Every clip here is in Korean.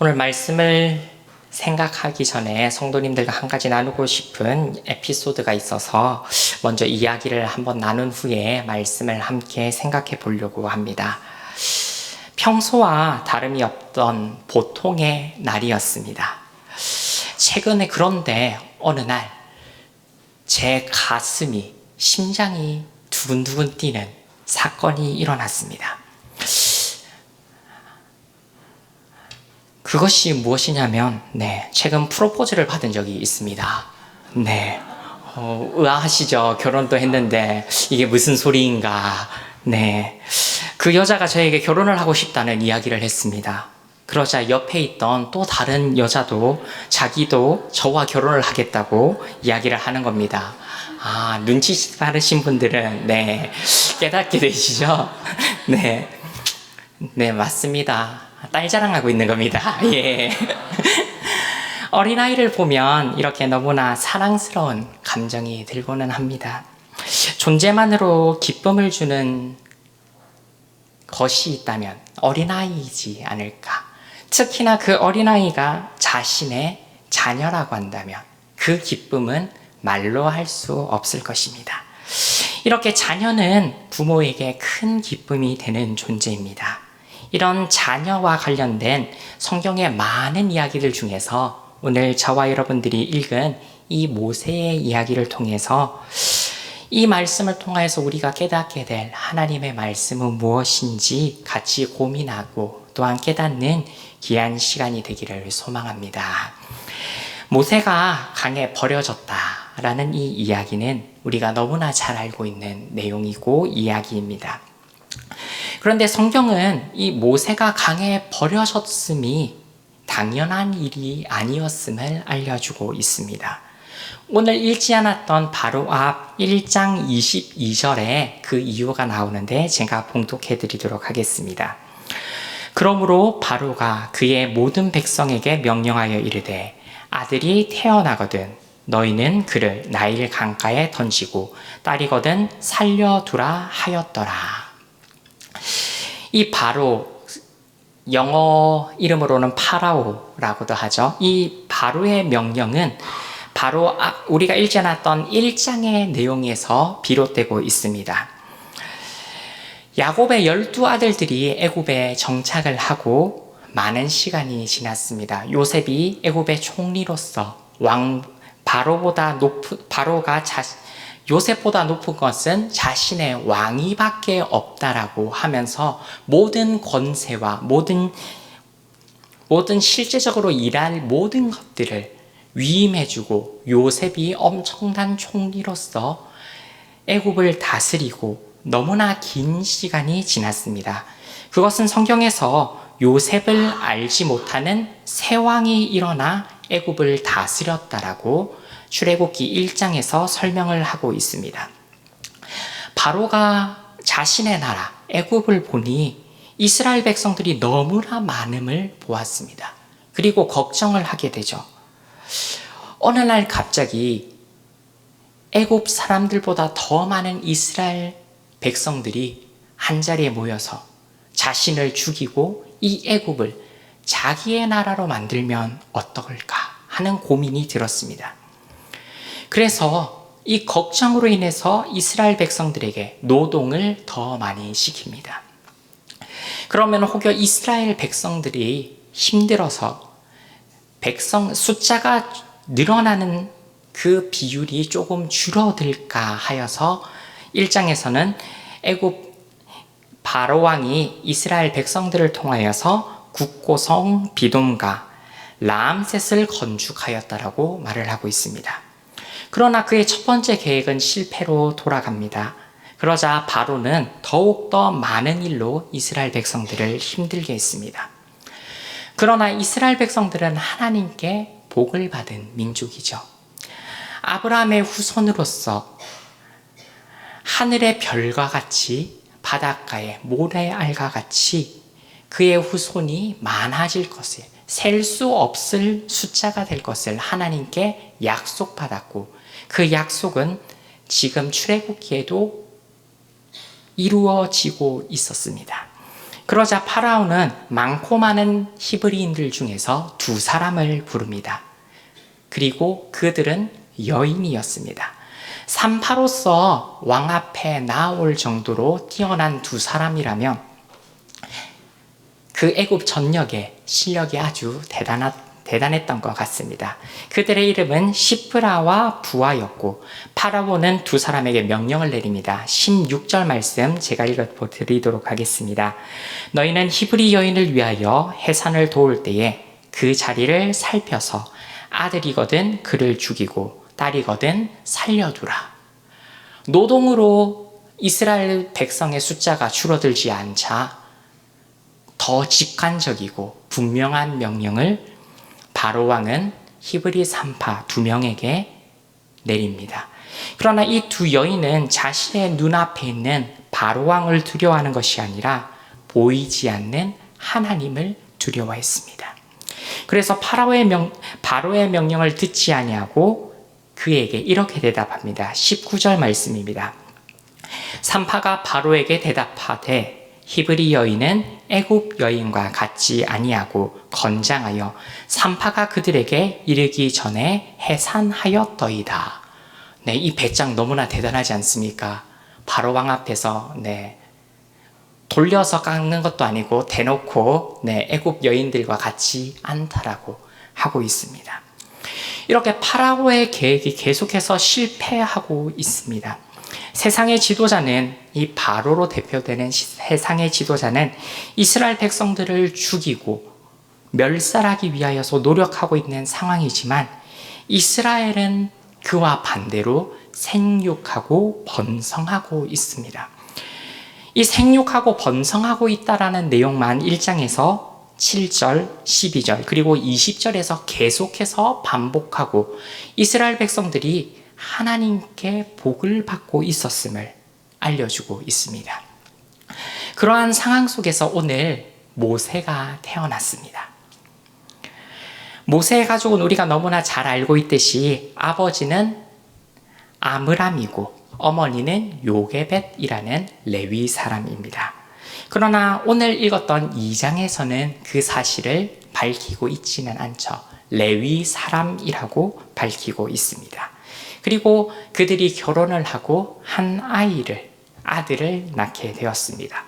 오늘 말씀을 생각하기 전에 성도님들과 한 가지 나누고 싶은 에피소드가 있어서 먼저 이야기를 한번 나눈 후에 말씀을 함께 생각해 보려고 합니다. 평소와 다름이 없던 보통의 날이었습니다. 최근에 그런데 어느 날 제 가슴이 심장이 두근두근 뛰는 사건이 일어났습니다. 그것이 무엇이냐면, 네, 최근 프로포즈를 받은 적이 있습니다. 네, 어, 의아하시죠? 결혼도 했는데, 이게 무슨 소리인가. 네. 그 여자가 저에게 결혼을 하고 싶다는 이야기를 했습니다. 그러자 옆에 있던 또 다른 여자도 자기도 저와 결혼을 하겠다고 이야기를 하는 겁니다. 아, 눈치 빠르신 분들은, 네, 깨닫게 되시죠? 네. 네, 맞습니다. 딸 자랑하고 있는 겁니다. 예. 어린아이를 보면 이렇게 너무나 사랑스러운 감정이 들고는 합니다. 존재만으로 기쁨을 주는 것이 있다면 어린아이이지 않을까. 특히나 그 어린아이가 자신의 자녀라고 한다면 그 기쁨은 말로 할 수 없을 것입니다. 이렇게 자녀는 부모에게 큰 기쁨이 되는 존재입니다. 이런 자녀와 관련된 성경의 많은 이야기들 중에서 오늘 저와 여러분들이 읽은 이 모세의 이야기를 통해서 이 말씀을 통하여서 우리가 깨닫게 될 하나님의 말씀은 무엇인지 같이 고민하고 또한 깨닫는 귀한 시간이 되기를 소망합니다. 모세가 강에 버려졌다라는 이 이야기는 우리가 너무나 잘 알고 있는 내용이고 이야기입니다. 그런데 성경은 이 모세가 강에 버려졌음이 당연한 일이 아니었음을 알려주고 있습니다. 오늘 읽지 않았던 바로 앞 1장 22절에 그 이유가 나오는데 제가 봉독해 드리도록 하겠습니다. 그러므로 바로가 그의 모든 백성에게 명령하여 이르되 아들이 태어나거든 너희는 그를 나일 강가에 던지고 딸이거든 살려두라 하였더라. 이 바로 영어 이름으로는 파라오라고도 하죠. 이 바로의 명령은 바로 우리가 읽지 않았던 1장의 내용에서 비롯되고 있습니다. 야곱의 열두 아들들이 애굽에 정착을 하고 많은 시간이 지났습니다. 요셉이 애굽의 총리로서 왕 바로보다 높은 바로가 자, 요셉보다 높은 것은 자신의 왕위밖에 없다라고 하면서 모든 권세와 모든 모든 실제적으로 일할 모든 것들을 위임해주고 요셉이 엄청난 총리로서 애굽을 다스리고 너무나 긴 시간이 지났습니다. 그것은 성경에서 요셉을 알지 못하는 새 왕이 일어나 애굽을 다스렸다라고 출애굽기 1장에서 설명을 하고 있습니다. 바로가 자신의 나라 애굽을 보니 이스라엘 백성들이 너무나 많음을 보았습니다. 그리고 걱정을 하게 되죠. 어느 날 갑자기 애굽 사람들보다 더 많은 이스라엘 백성들이 한 자리에 모여서 자신을 죽이고 이 애굽을 자기의 나라로 만들면 어떨까 하는 고민이 들었습니다. 그래서 이 걱정으로 인해서 이스라엘 백성들에게 노동을 더 많이 시킵니다. 그러면 혹여 이스라엘 백성들이 힘들어서 백성 숫자가 늘어나는 그 비율이 조금 줄어들까 하여서 1장에서는 애굽 바로 왕이 이스라엘 백성들을 통하여서 국고성 비돔과 라암셋을 건축하였다라고 말을 하고 있습니다. 그러나 그의 첫 번째 계획은 실패로 돌아갑니다. 그러자 바로는 더욱더 많은 일로 이스라엘 백성들을 힘들게 했습니다. 그러나 이스라엘 백성들은 하나님께 복을 받은 민족이죠. 아브라함의 후손으로서 하늘의 별과 같이 바닷가의 모래알과 같이 그의 후손이 많아질 것을 셀 수 없을 숫자가 될 것을 하나님께 약속받았고 그 약속은 지금 출애굽기에도 이루어지고 있었습니다. 그러자 파라오는 많고 많은 히브리인들 중에서 두 사람을 부릅니다. 그리고 그들은 여인이었습니다. 산파로서 왕 앞에 나올 정도로 뛰어난 두 사람이라면 그 애굽 전역의 실력이 아주 대단하, 대단했던 것 같습니다. 그들의 이름은 시프라와 부하였고 파라오는 두 사람에게 명령을 내립니다. 16절 말씀 제가 읽어드리도록 하겠습니다. 너희는 히브리 여인을 위하여 해산을 도울 때에 그 자리를 살펴서 아들이거든 그를 죽이고 딸이거든 살려두라. 노동으로 이스라엘 백성의 숫자가 줄어들지 않자 더 직관적이고 분명한 명령을 바로 왕은 히브리 산파 두 명에게 내립니다. 그러나 이 두 여인은 자신의 눈앞에 있는 바로 왕을 두려워하는 것이 아니라 보이지 않는 하나님을 두려워했습니다. 그래서 파라오의 명, 바로의 명령을 듣지 아니하고 그에게 이렇게 대답합니다. 19절 말씀입니다. 산파가 바로에게 대답하되 히브리 여인은 애굽 여인과 같지 아니하고 건장하여 산파가 그들에게 이르기 전에 해산하였더이다. 네, 이 배짱 너무나 대단하지 않습니까? 바로 왕 앞에서 네, 돌려서 깎는 것도 아니고 대놓고 네, 애굽 여인들과 같이 않다라고 하고 있습니다. 이렇게 파라오의 계획이 계속해서 실패하고 있습니다. 세상의 지도자는 이 바로로 대표되는 세상의 지도자는 이스라엘 백성들을 죽이고 멸살하기 위하여서 노력하고 있는 상황이지만 이스라엘은 그와 반대로 생육하고 번성하고 있습니다. 이 생육하고 번성하고 있다라는 내용만 1장에서 7절, 12절, 그리고 20절에서 계속해서 반복하고 이스라엘 백성들이 하나님께 복을 받고 있었음을 알려주고 있습니다. 그러한 상황 속에서 오늘 모세가 태어났습니다. 모세의 가족은 우리가 너무나 잘 알고 있듯이 아버지는 아므람이고 어머니는 요게벳이라는 레위 사람입니다. 그러나 오늘 읽었던 2장에서는 그 사실을 밝히고 있지는 않죠. 레위 사람이라고 밝히고 있습니다. 그리고 그들이 결혼을 하고 한 아이를, 아들을 낳게 되었습니다.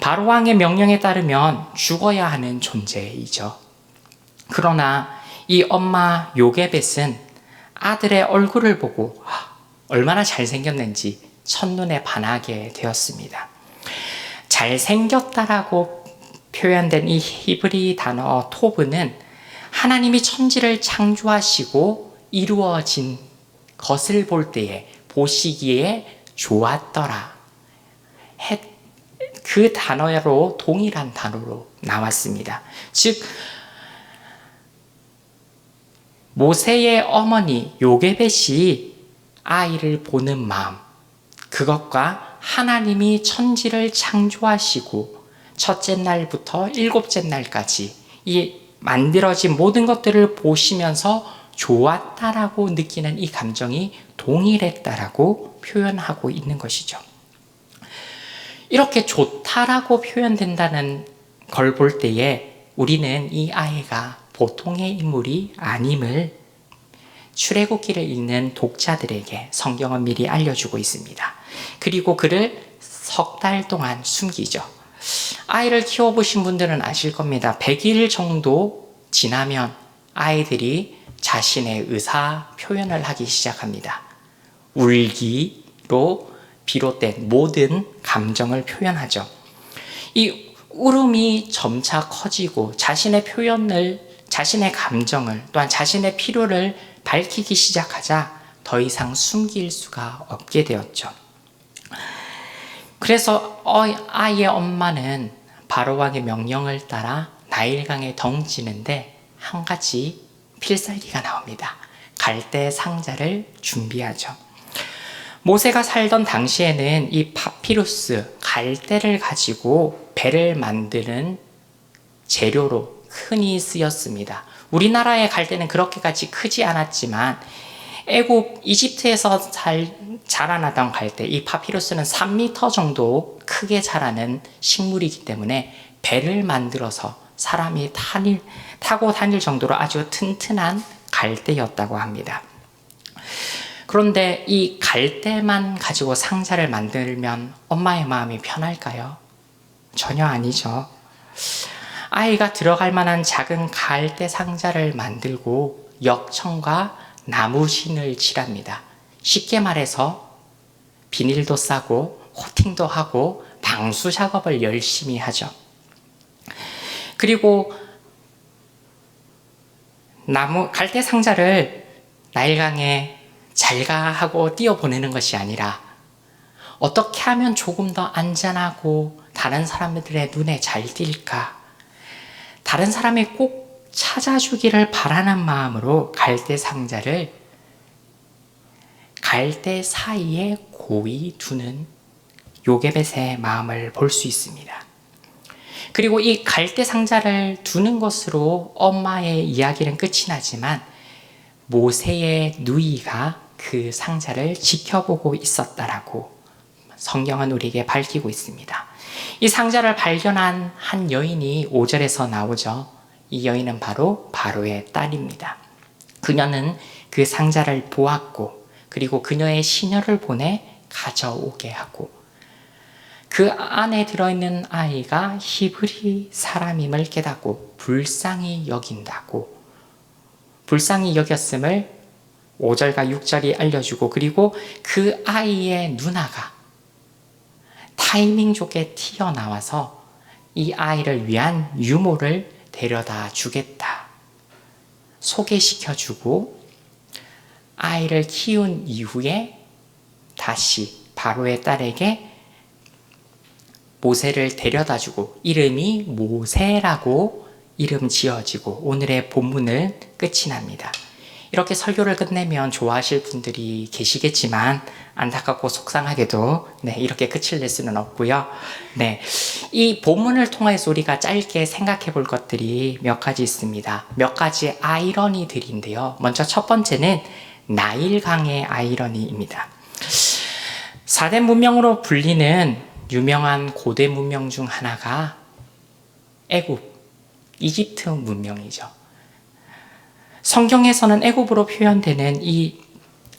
바로왕의 명령에 따르면 죽어야 하는 존재이죠. 그러나 이 엄마 요게벳은 아들의 얼굴을 보고 얼마나 잘생겼는지 첫눈에 반하게 되었습니다. 잘생겼다라고 표현된 이 히브리 단어 토브는 하나님이 천지를 창조하시고 이루어진 것을 볼 때에 보시기에 좋았더라. 그 단어로 동일한 단어로 나왔습니다. 즉 모세의 어머니 요게벳이 아이를 보는 마음 그것과 하나님이 천지를 창조하시고 첫째 날부터 일곱째 날까지 이 만들어진 모든 것들을 보시면서 좋았다라고 느끼는 이 감정이 동일했다라고 표현하고 있는 것이죠. 이렇게 좋다라고 표현된다는 걸 볼 때에 우리는 이 아이가 보통의 인물이 아님을 출애굽기를 읽는 독자들에게 성경은 미리 알려주고 있습니다. 그리고 그를 석 달 동안 숨기죠. 아이를 키워보신 분들은 아실 겁니다. 100일 정도 지나면 아이들이 자신의 의사 표현을 하기 시작합니다. 울기로 비롯된 모든 감정을 표현하죠. 이 울음이 점차 커지고 자신의 표현을, 자신의 감정을, 또한 자신의 필요를 밝히기 시작하자 더 이상 숨길 수가 없게 되었죠. 그래서 아이의 엄마는 바로왕의 명령을 따라 나일강에 덩치는데 한 가지 필살기가 나옵니다. 갈대 상자를 준비하죠. 모세가 살던 당시에는 이 파피루스, 갈대를 가지고 배를 만드는 재료로 흔히 쓰였습니다. 우리나라의 갈대는 그렇게까지 크지 않았지만 애국 이집트에서 살, 자라나던 갈대, 이 파피루스는 3m 정도 크게 자라는 식물이기 때문에 배를 만들어서 사람이 다닐, 타고 다닐 정도로 아주 튼튼한 갈대였다고 합니다. 그런데 이 갈대만 가지고 상자를 만들면 엄마의 마음이 편할까요? 전혀 아니죠. 아이가 들어갈 만한 작은 갈대 상자를 만들고 역청과 나무신을 칠합니다. 쉽게 말해서 비닐도 싸고 코팅도 하고 방수 작업을 열심히 하죠. 그리고 나무 갈대 상자를 나일강에 잘가 하고 띄어 보내는 것이 아니라 어떻게 하면 조금 더 안전하고 다른 사람들의 눈에 잘 띌까? 다른 사람이 꼭 찾아주기를 바라는 마음으로 갈대 상자를 갈대 사이에 고이 두는 요게벳의 마음을 볼 수 있습니다. 그리고 이 갈대 상자를 두는 것으로 엄마의 이야기는 끝이 나지만 모세의 누이가 그 상자를 지켜보고 있었다라고 성경은 우리에게 밝히고 있습니다. 이 상자를 발견한 한 여인이 5절에서 나오죠. 이 여인은 바로 바로의 딸입니다. 그녀는 그 상자를 보았고 그리고 그녀의 시녀를 보내 가져오게 하고 그 안에 들어있는 아이가 히브리 사람임을 깨닫고 불쌍히 여긴다고 불쌍히 여겼음을 5절과 6절이 알려주고 그리고 그 아이의 누나가 타이밍 좋게 튀어나와서 이 아이를 위한 유모를 데려다 주겠다. 소개시켜주고 아이를 키운 이후에 다시 바로의 딸에게 모세를 데려다 주고 이름이 모세라고 이름 지어지고 오늘의 본문을 끝이 납니다. 이렇게 설교를 끝내면 좋아하실 분들이 계시겠지만 안타깝고 속상하게도 네, 이렇게 끝을 낼 수는 없고요. 네. 이 본문을 통해서 우리가 짧게 생각해 볼 것들이 몇 가지 있습니다. 몇 가지 아이러니들인데요. 먼저 첫 번째는 나일강의 아이러니입니다. 사대 문명으로 불리는 유명한 고대 문명 중 하나가 애굽, 이집트 문명이죠. 성경에서는 애굽으로 표현되는 이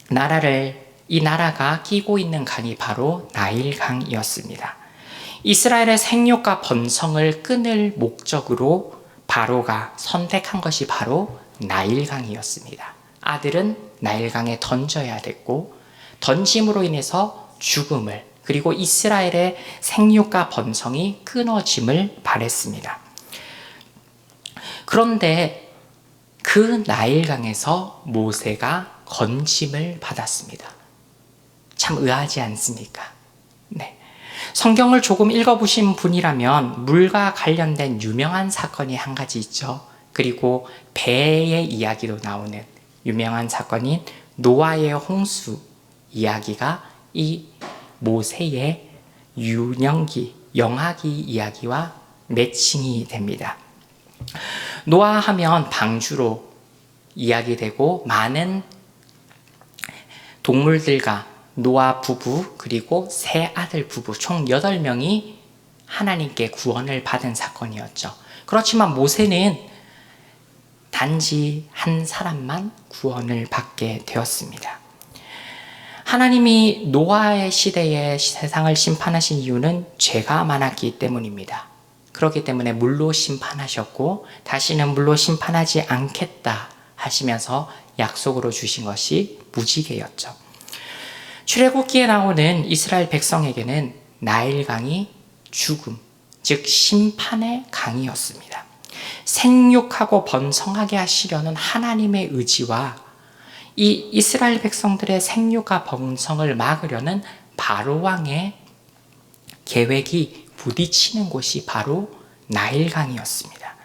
나라를 이 나라가 끼고 있는 강이 바로 나일강이었습니다. 이스라엘의 생육과 번성을 끊을 목적으로 바로가 선택한 것이 바로 나일강이었습니다. 아들은 나일강에 던져야 됐고 던짐으로 인해서 죽음을 그리고 이스라엘의 생육과 번성이 끊어짐을 바랬습니다. 그런데 그 나일강에서 모세가 건짐을 받았습니다. 참 의아하지 않습니까? 네. 성경을 조금 읽어보신 분이라면 물과 관련된 유명한 사건이 한 가지 있죠. 그리고 배의 이야기도 나오는 유명한 사건인 노아의 홍수 이야기가 이 모세의 유년기, 영하기 이야기와 매칭이 됩니다. 노아 하면 방주로 이야기되고 많은 동물들과 노아 부부 그리고 세 아들 부부 총 8명이 하나님께 구원을 받은 사건이었죠. 그렇지만 모세는 단지 한 사람만 구원을 받게 되었습니다. 하나님이 노아의 시대에 세상을 심판하신 이유는 죄가 많았기 때문입니다. 그렇기 때문에 물로 심판하셨고 다시는 물로 심판하지 않겠다 하시면서 약속으로 주신 것이 무지개였죠. 출애굽기에 나오는 이스라엘 백성에게는 나일강이 죽음, 즉 심판의 강이었습니다. 생육하고 번성하게 하시려는 하나님의 의지와 이 이스라엘 백성들의 생육과 번성을 막으려는 바로 왕의 계획이 부딪히는 곳이 바로 나일강이었습니다.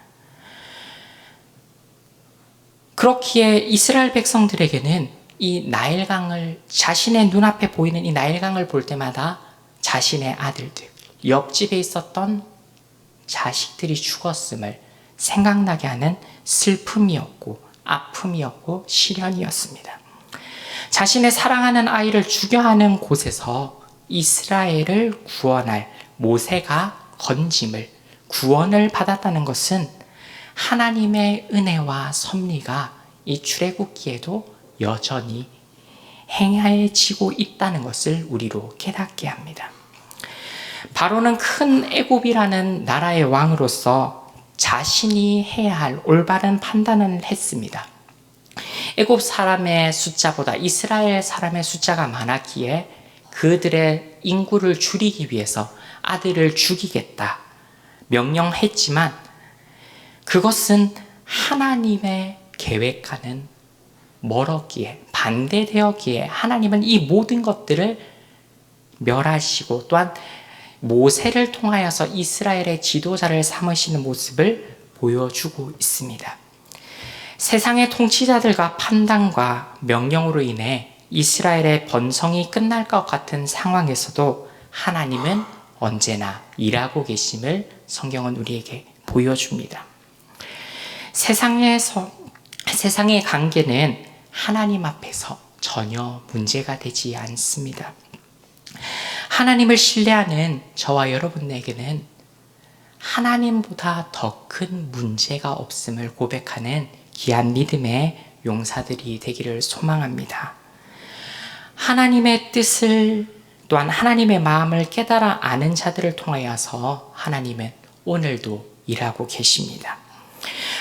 그렇기에 이스라엘 백성들에게는 이 나일강을 자신의 눈앞에 보이는 이 나일강을 볼 때마다 자신의 아들들, 옆집에 있었던 자식들이 죽었음을 생각나게 하는 슬픔이었고 아픔이었고 시련이었습니다. 자신의 사랑하는 아이를 죽여 하는 곳에서 이스라엘을 구원할 모세가 건짐을 구원을 받았다는 것은 하나님의 은혜와 섭리가 이 출애굽기에도 여전히 행해지고 있다는 것을 우리로 깨닫게 합니다. 바로는 큰 애굽이라는 나라의 왕으로서 자신이 해야 할 올바른 판단을 했습니다. 애굽 사람의 숫자보다 이스라엘 사람의 숫자가 많았기에 그들의 인구를 줄이기 위해서 아들을 죽이겠다 명령했지만 그것은 하나님의 계획과는 멀었기에 반대되었기에 하나님은 이 모든 것들을 멸하시고 또한 모세를 통하여서 이스라엘의 지도자를 삼으시는 모습을 보여주고 있습니다. 세상의 통치자들과 판단과 명령으로 인해 이스라엘의 번성이 끝날 것 같은 상황에서도 하나님은 언제나 일하고 계심을 성경은 우리에게 보여줍니다. 세상에서 세상의 관계는 하나님 앞에서 전혀 문제가 되지 않습니다. 하나님을 신뢰하는 저와 여러분에게는 하나님보다 더 큰 문제가 없음을 고백하는 귀한 믿음의 용사들이 되기를 소망합니다. 하나님의 뜻을 또한 하나님의 마음을 깨달아 아는 자들을 통하여서 하나님은 오늘도 일하고 계십니다.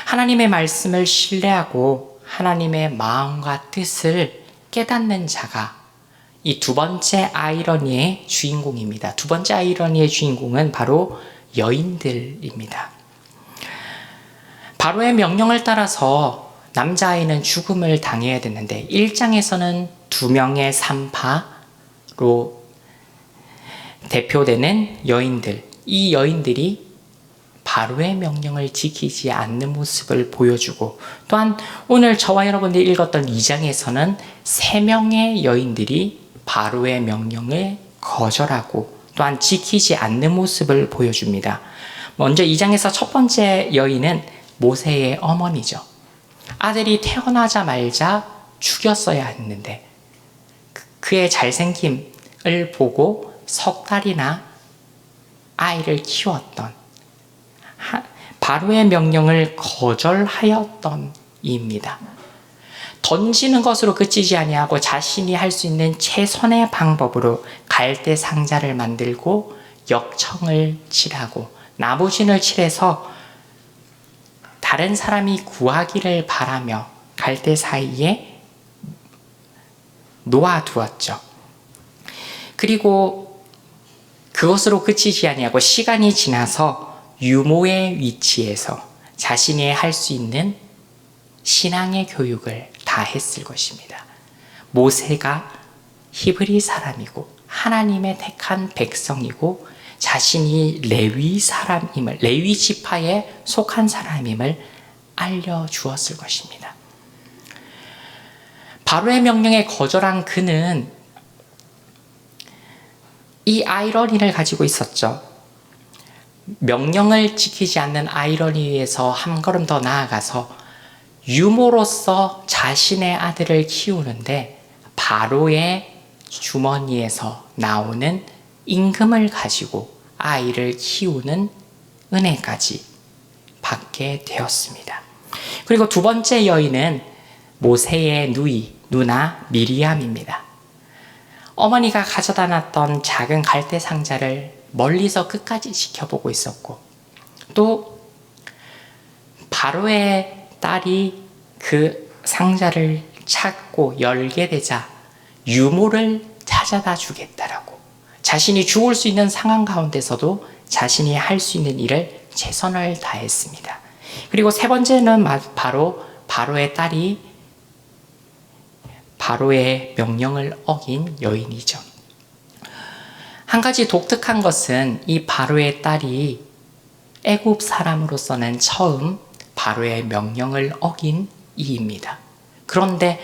하나님의 말씀을 신뢰하고 하나님의 마음과 뜻을 깨닫는 자가 이 두 번째 아이러니의 주인공입니다. 두 번째 아이러니의 주인공은 바로 여인들입니다. 바로의 명령을 따라서 남자아이는 죽음을 당해야 되는데 1장에서는 두 명의 산파로 대표되는 여인들, 이 여인들이 바로의 명령을 지키지 않는 모습을 보여주고 또한 오늘 저와 여러분들이 읽었던 2장에서는 세 명의 여인들이 바로의 명령을 거절하고 또한 지키지 않는 모습을 보여줍니다. 먼저 2장에서 첫 번째 여인은 모세의 어머니죠. 아들이 태어나자마자 죽였어야 했는데 그의 잘생김을 보고 석 달이나 아이를 키웠던 바로의 명령을 거절하였던 이입니다. 던지는 것으로 그치지 아니하고 자신이 할 수 있는 최선의 방법으로 갈대 상자를 만들고 역청을 칠하고 나무진을 칠해서 다른 사람이 구하기를 바라며 갈대 사이에 놓아두었죠. 그리고 그것으로 그치지 아니하고 시간이 지나서 유모의 위치에서 자신이 할 수 있는 신앙의 교육을 다 했을 것입니다. 모세가 히브리 사람이고 하나님의 택한 백성이고 자신이 레위 사람임을 레위 지파에 속한 사람임을 알려 주었을 것입니다. 바로의 명령에 거절한 그는 이 아이러니를 가지고 있었죠. 명령을 지키지 않는 아이러니에서 한 걸음 더 나아가서 유모로서 자신의 아들을 키우는데 바로의 주머니에서 나오는 임금을 가지고 아이를 키우는 은혜까지 받게 되었습니다. 그리고 두 번째 여인은 모세의 누이, 누나 미리암입니다. 어머니가 가져다 놨던 작은 갈대 상자를 멀리서 끝까지 지켜보고 있었고, 또 바로의 딸이 그 상자를 찾고 열게 되자 유모를 찾아다 주겠다라고 자신이 죽을 수 있는 상황 가운데서도 자신이 할 수 있는 일을 최선을 다했습니다. 그리고 세 번째는 바로 바로의 딸이 바로의 명령을 어긴 여인이죠. 한 가지 독특한 것은 이 바로의 딸이 애굽 사람으로서는 처음 바로의 명령을 어긴 이입니다. 그런데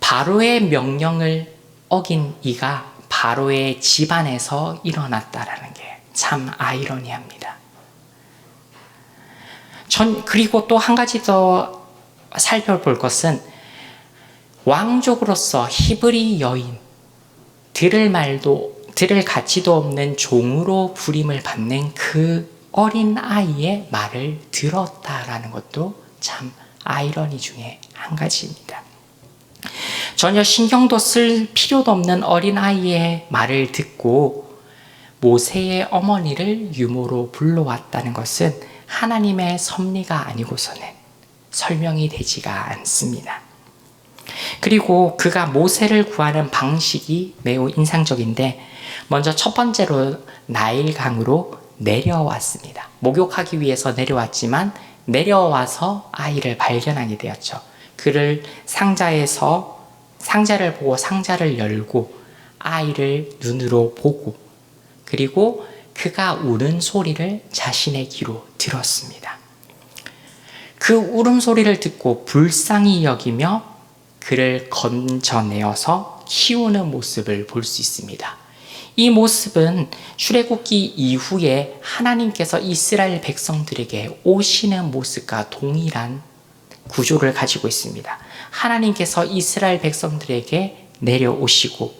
바로의 명령을 어긴 이가 바로의 집안에서 일어났다라는 게 참 아이러니합니다. 전 그리고 또 한 가지 더 살펴볼 것은 왕족으로서 히브리 여인 들을 말도 들을 가치도 없는 종으로 부림을 받는 그 어린 아이의 말을 들었다라는 것도 참 아이러니 중에 한 가지입니다. 전혀 신경도 쓸 필요도 없는 어린 아이의 말을 듣고 모세의 어머니를 유모로 불러왔다는 것은 하나님의 섭리가 아니고서는 설명이 되지가 않습니다. 그리고 그가 모세를 구하는 방식이 매우 인상적인데 먼저 첫 번째로 나일강으로 내려왔습니다. 목욕하기 위해서 내려왔지만 내려와서 아이를 발견하게 되었죠. 그를 상자에서 상자를 보고 상자를 열고 아이를 눈으로 보고 그리고 그가 우는 소리를 자신의 귀로 들었습니다. 그 울음소리를 듣고 불쌍히 여기며 그를 건져내어서 키우는 모습을 볼 수 있습니다. 이 모습은 출애굽기 이후에 하나님께서 이스라엘 백성들에게 오시는 모습과 동일한 구조를 가지고 있습니다. 하나님께서 이스라엘 백성들에게 내려오시고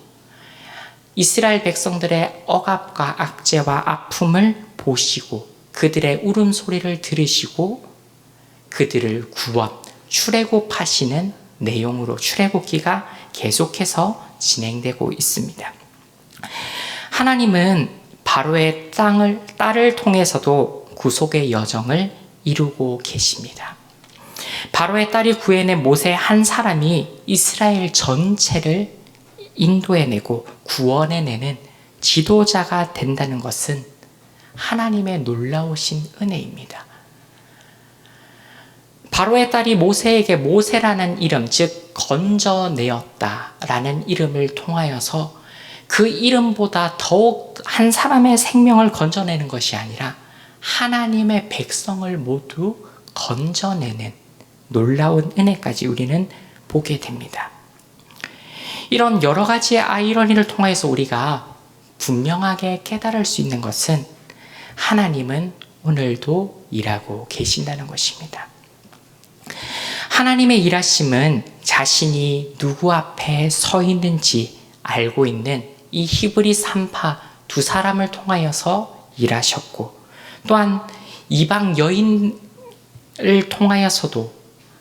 이스라엘 백성들의 억압과 악재와 아픔을 보시고 그들의 울음소리를 들으시고 그들을 구원, 출애굽하시는 내용으로 출애굽기가 계속해서 진행되고 있습니다. 하나님은 바로의 땅을 딸을 통해서도 구속의 여정을 이루고 계십니다. 바로의 딸이 구해낸 모세 한 사람이 이스라엘 전체를 인도해내고 구원해내는 지도자가 된다는 것은 하나님의 놀라우신 은혜입니다. 바로의 딸이 모세에게 모세라는 이름, 즉 건져내었다라는 이름을 통하여서 그 이름보다 더욱 한 사람의 생명을 건져내는 것이 아니라 하나님의 백성을 모두 건져내는 놀라운 은혜까지 우리는 보게 됩니다. 이런 여러 가지의 아이러니를 통해서 우리가 분명하게 깨달을 수 있는 것은 하나님은 오늘도 일하고 계신다는 것입니다. 하나님의 일하심은 자신이 누구 앞에 서 있는지 알고 있는 이 히브리 산파 두 사람을 통하여서 일하셨고 또한 이방 여인을 통하여서도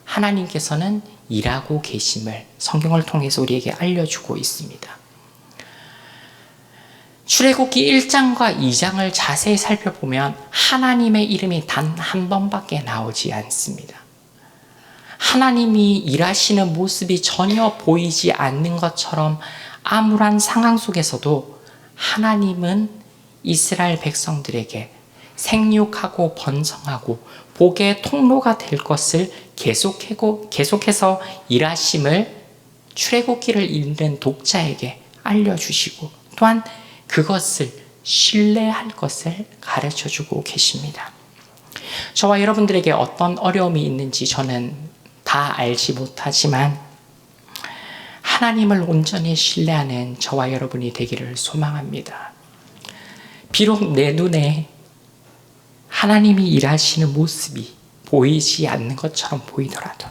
하나님께서는 일하고 계심을 성경을 통해서 우리에게 알려주고 있습니다. 출애굽기 1장과 2장을 자세히 살펴보면 하나님의 이름이 단 한 번밖에 나오지 않습니다. 하나님이 일하시는 모습이 전혀 보이지 않는 것처럼 암울한 상황 속에서도 하나님은 이스라엘 백성들에게 생육하고 번성하고 복의 통로가 될 것을 계속하고 계속해서 일하심을 출애굽기를 읽는 독자에게 알려주시고 또한 그것을 신뢰할 것을 가르쳐 주고 계십니다. 저와 여러분들에게 어떤 어려움이 있는지 저는 다 알지 못하지만 하나님을 온전히 신뢰하는 저와 여러분이 되기를 소망합니다. 비록 내 눈에 하나님이 일하시는 모습이 보이지 않는 것처럼 보이더라도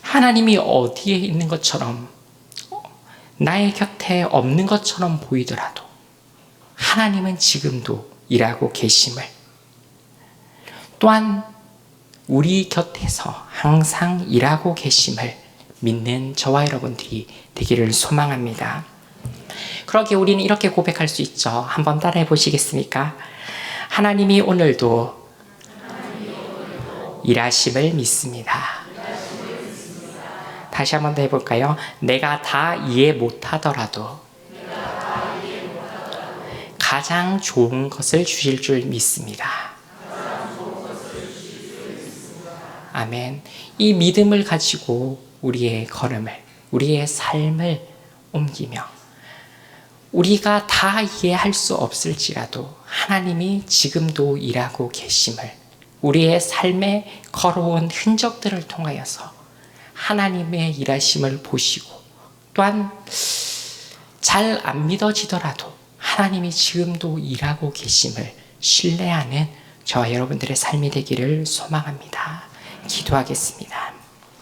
하나님이 어디에 있는 것처럼 나의 곁에 없는 것처럼 보이더라도 하나님은 지금도 일하고 계심을 또한 우리 곁에서 항상 일하고 계심을 믿는 저와 여러분들이 되기를 소망합니다. 그러기에 우리는 이렇게 고백할 수 있죠. 한번 따라해 보시겠습니까? 하나님이 오늘도 일하심을 믿습니다. 다시 한번 더 해볼까요? 내가 다 이해 못하더라도 가장 좋은 것을 주실 줄 믿습니다. 아멘. 이 믿음을 가지고 우리의 걸음을, 우리의 삶을 옮기며 우리가 다 이해할 수 없을지라도 하나님이 지금도 일하고 계심을 우리의 삶에 걸어온 흔적들을 통하여서 하나님의 일하심을 보시고 또한 잘 안 믿어지더라도 하나님이 지금도 일하고 계심을 신뢰하는 저와 여러분들의 삶이 되기를 소망합니다. 기도하겠습니다.